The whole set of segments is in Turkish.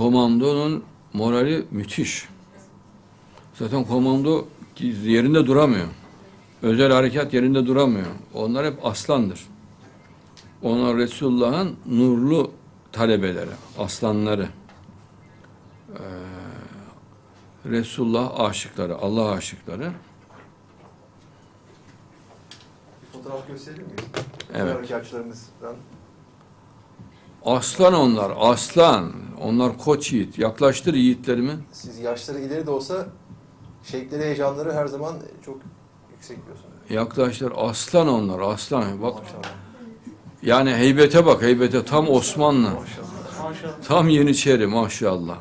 komandonun morali müthiş. Zaten komando yerinde duramıyor. Özel harekat yerinde duramıyor. Onlar hep aslandır. Onlar Resulullah'ın nurlu talebeleri, aslanları. Ee, Resulullah aşıkları, Allah aşıkları. Bir fotoğraf gösterebilir miyiz? Evet. Harekatçılarımızdan. Aslan onlar, aslan. Onlar koç yiğit. Yaklaştır yiğitlerimi. Siz yaşları ileri de olsa şevkleri, heyecanları her zaman çok yüksek diyorsunuz. Yaklaştır. Aslan onlar, aslan. Bak Maşallah. yani heybete bak, heybete. Tam Osmanlı. Maşallah. Tam Yeniçeri maşallah.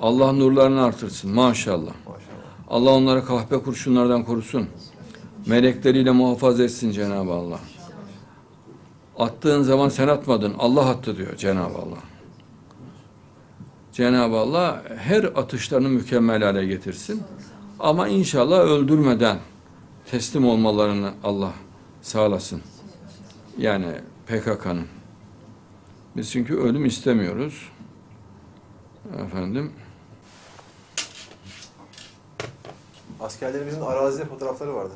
Allah nurlarını artırsın maşallah. Maşallah. Allah onları kahpe kurşunlardan korusun. Melekleriyle muhafaza etsin Cenab-ı Allah. Attığın zaman sen atmadın. Allah attı diyor Cenab-ı Allah. Cenab-ı Allah her atışlarını mükemmel hale getirsin. Ama inşallah öldürmeden teslim olmalarını Allah sağlasın. Yani PKK'nın. Biz çünkü ölüm istemiyoruz. Efendim. Askerlerimizin arazide fotoğrafları vardı.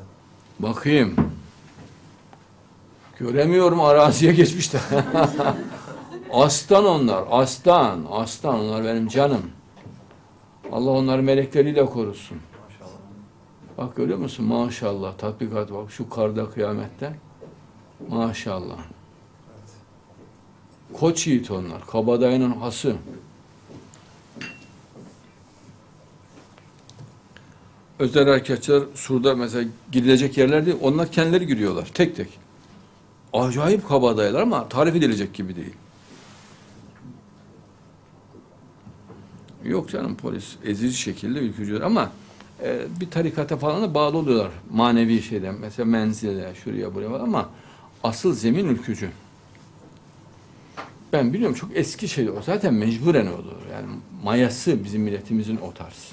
Bakayım. Göremiyorum araziye geçmişler. aslan onlar, aslan, aslan onlar benim canım. Allah onları melekleriyle korusun. Bak görüyor musun? Maşallah tatbikat bak şu karda kıyamette. Maşallah. Koç yiğit onlar. Kabadayının hası. Özel harekatçılar Sur'da mesela girilecek yerler değil. Onlar kendileri giriyorlar tek tek. Acayip kabadayılar ama tarif edilecek gibi değil. Yok canım polis ezici şekilde ülkücüler ama e, bir tarikata falan da bağlı oluyorlar manevi şeyden. Mesela menzile şuraya buraya var ama asıl zemin ülkücü. Ben biliyorum çok eski şey o zaten mecburen olur. Yani mayası bizim milletimizin o tarz.